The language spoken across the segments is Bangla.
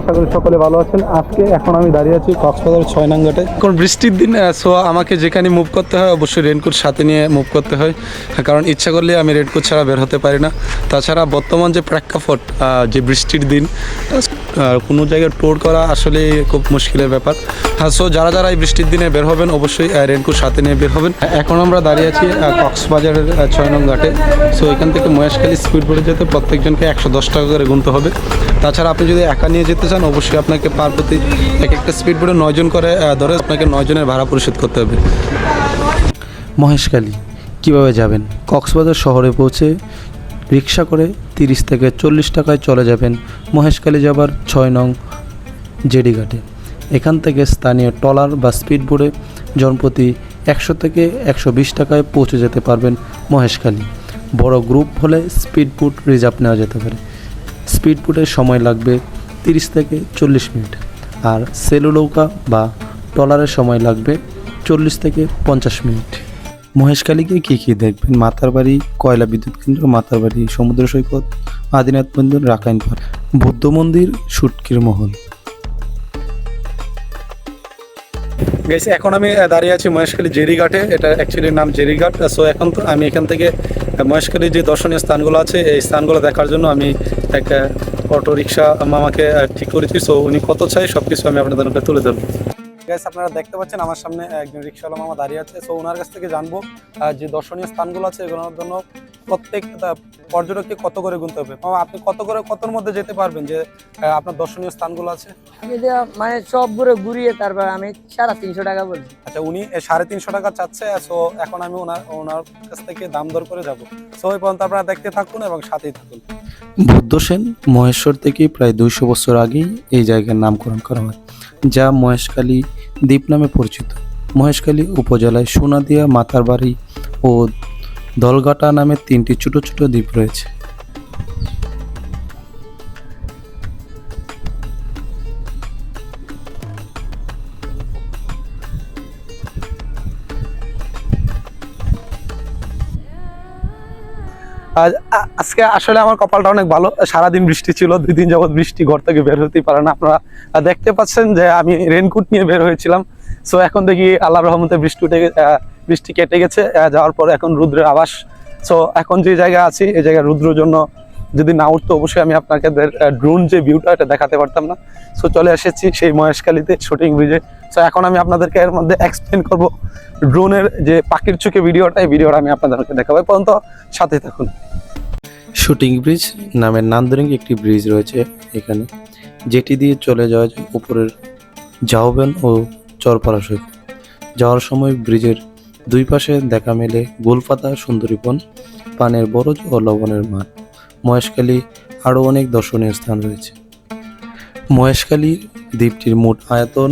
আশা করি সকলে ভালো আছেন। আজকে এখন আমি দাঁড়িয়ে আছি কক্সবাজার ছয় নাঙ্গাটে কারণ বৃষ্টির দিন সো আমাকে যেখানে মুভ করতে হয়, অবশ্যই রেনকোট সাথে নিয়ে মুভ করতে হয়। হ্যাঁ, কারণ ইচ্ছা করলে আমি রেনকোট ছাড়া বের হতে পারি না। তাছাড়া বর্তমান যে প্রেক্ষাপট যে বৃষ্টির দিন কোনো জায়গায় টোর করা আসলে খুব মুশকিলের ব্যাপার। হ্যাঁ সো যারা যারা এই বৃষ্টির দিনে বের হবেন, অবশ্যই রেনকোট সাথে নিয়ে বের হবেন। এখন আমরা দাঁড়িয়ে আছি কক্সবাজারের ছয় নং ঘাটে। সো এখান থেকে মহেশখালী স্পিড বোটে যেতে প্রত্যেকজনকে একশো দশ টাকা করে গুনতে হবে। তাছাড়া আপনি যদি একা নিয়ে যেতে চান, অবশ্যই আপনাকে পার প্রতি এক একটা স্পিড বোটে নয়জন করে ধরে আপনাকে নয়জনের ভাড়া পরিশোধ করতে হবে। মহেশখালী, কীভাবে যাবেন? কক্সবাজার শহরে পৌঁছে রিক্সা করে তিরিশ থেকে চল্লিশ টাকায় চলে যাবেন মহেশখালী যাবার ছয় নং জেডি ঘাটে। এখান থেকে স্থানীয় ট্রলার বা স্পিড বোর্ডে জনপ্রতি একশো থেকে একশো বিশ টাকায় পৌঁছে যেতে পারবেন মহেশখালী। বড় গ্রুপ হলে স্পিড বোট রিজার্ভ নেওয়া যেতে পারে। স্পিড বোটের সময় লাগবে তিরিশ থেকে চল্লিশ মিনিট। আর সেলুলৌকা বা ট্রলারের সময় লাগবে চল্লিশ থেকে পঞ্চাশ মিনিট। মহেশখালীকে কী কী দেখবেন? মাতার বাড়ি কয়লা বিদ্যুৎ কেন্দ্র, মাতারবাড়ি, সমুদ্র সৈকত, আদিনাথ মন্দির রাকাইন পার্ক, বুদ্ধ মন্দির, সুটকির মহল। গেছি, এখন আমি দাঁড়িয়ে আছি মহেশখালী জেরিঘাটে এটা অ্যাকচুয়ালি নাম জেরিঘাট সো এখন তো আমি এখান থেকে মহেশখালীর যে দর্শনীয় স্থানগুলো আছে, এই স্থানগুলো দেখার জন্য আমি এক অটো রিক্সা মামাকে ঠিক করেছি। সো উনি কত চাই সব কিছু আমি আপনাদের তুলে ধরবো। গ্যাস আপনারা দেখতে পাচ্ছেন আমার সামনে একজন রিক্সাওয়ালা মামা দাঁড়িয়ে আছে। সো ওনার কাছ থেকে জানব যে দর্শনীয় স্থানগুলো আছে, এগুলোর জন্য প্রত্যেক পর্যটককে কত করে গুনতে হবে? আপনি কত করে কতর মধ্যে যেতে পারবেন যে আপনার দর্শনীয় স্থানগুলো আছে? আমি মানে সব ঘুরে ঘুরিয়ে তারপর আমি সাড়ে তিনশো টাকা বলছি। আচ্ছা উনি সাড়ে তিনশো টাকা চাচ্ছে সো এখন আমি ওনার ওনার কাছ থেকে দাম দর করে যাব। সো ওই পর্যন্ত আপনারা দেখতে থাকুন এবং সাথেই থাকুন। বুদ্ধ সেন মহেশ্বর থেকে প্রায় দুইশো বছর আগেই এই জায়গার নামকরণ করা হয় যা মহেশখালী দ্বীপ নামে পরিচিত। মহেশখালী উপজেলায় সোনাদিয়া মাতারবাড়ি ও দলগাটা নামে তিনটি ছোট ছোট দ্বীপ রয়েছে। আজকে আসলে আমার কপালটা অনেক ভালো। সারাদিন বৃষ্টি ছিল, দুই দিন যাবত বৃষ্টি, ঘর থেকে বের হতেই পারে না। আপনারা দেখতে পাচ্ছেন যে আমি রেনকোট নিয়ে বের হয়েছিলাম। সো এখন দেখি আল্লাহ রহমতে বৃষ্টি উঠে বৃষ্টি কেটে গেছে যাওয়ার পর এখন রুদ্রের আবাস। সো এখন যে জায়গায় আছি, এই জায়গায় রুদ্রের জন্য যদি না উঠতো, অবশ্যই আমি আপনাকে ড্রোন যে ভিউটা এটা দেখাতে পারতাম না। সো চলে এসেছি সেই মহেশখালীতে শুটিং ব্রিজে সো এখন আমি আপনাদেরকে এর মধ্যে এক্সপ্লেন করব ড্রোনের যে পাখির চোখে ভিডিওটা এই ভিডিওটা আমি আপনাদেরকে দেখাবো। পর্যন্ত সাথে থাকুন। শুটিং ব্রিজ নামের নান্দনিক একটি ব্রিজ রয়েছে এখানে, যেটি দিয়ে চলে যাওয়া যায় উপরের জাওবেন ও চরপাড়া সৈকত। যাওয়ার সময় ব্রিজের দুই পাশে দেখা মেলে গোলপাতা সুন্দরীবন পানের বরজ ও লবণের মাঠ। মহেশখালী আরও অনেক দর্শনীয় স্থান রয়েছে। মহেশখালী দ্বীপটির মোট আয়তন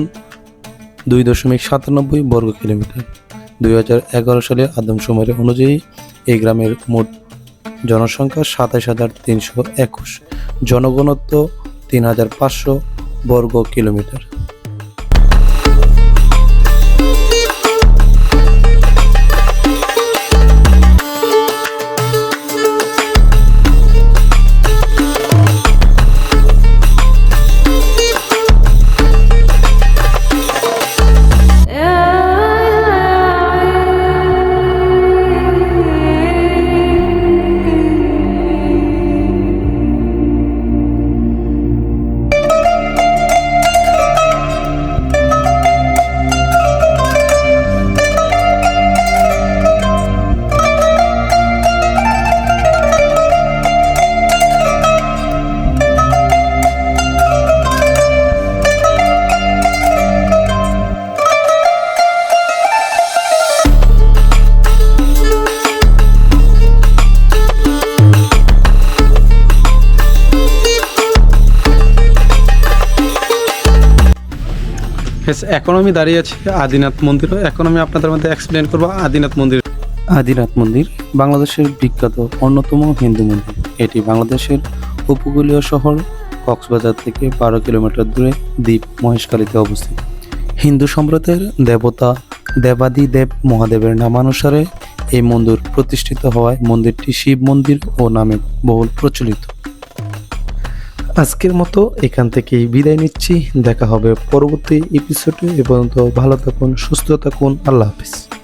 দুই দশমিক সাতানব্বই বর্গ কিলোমিটার। দুই হাজার এগারো সালে আদমশুমারি অনুযায়ী এই গ্রামের মোট জনসংখ্যা সাতাশ হাজার তিনশো একুশ। জনঘনত্ব তিন হাজার পাঁচশো বর্গ কিলোমিটার। Yes, এখন আমি দাঁড়িয়ে আছি আদিনাথ মন্দিরে। এখন আমি আপনাদের মধ্যে এক্সপ্লেন করব আদিনাথ মন্দির। আদিনাথ মন্দির বাংলাদেশের বিখ্যাত অন্যতম হিন্দু মন্দির। এটি বাংলাদেশের উপকূলীয় শহর কক্সবাজার থেকে বারো কিলোমিটার দূরে দ্বীপ মহেশখালীতে অবস্থিত। হিন্দু সম্প্রদায়ের দেবতা দেবাদি দেব মহাদেবের নামানুসারে এই মন্দির প্রতিষ্ঠিত হওয়ায় মন্দিরটি শিব মন্দির ও নামে বহুল প্রচলিত। আজকের মতো এখান থেকেই বিদায় নিচ্ছি। দেখা হবে পরবর্তী এপিসোডে এবং ভালো থাকুন, সুস্থ থাকুন। আল্লাহ হাফিজ।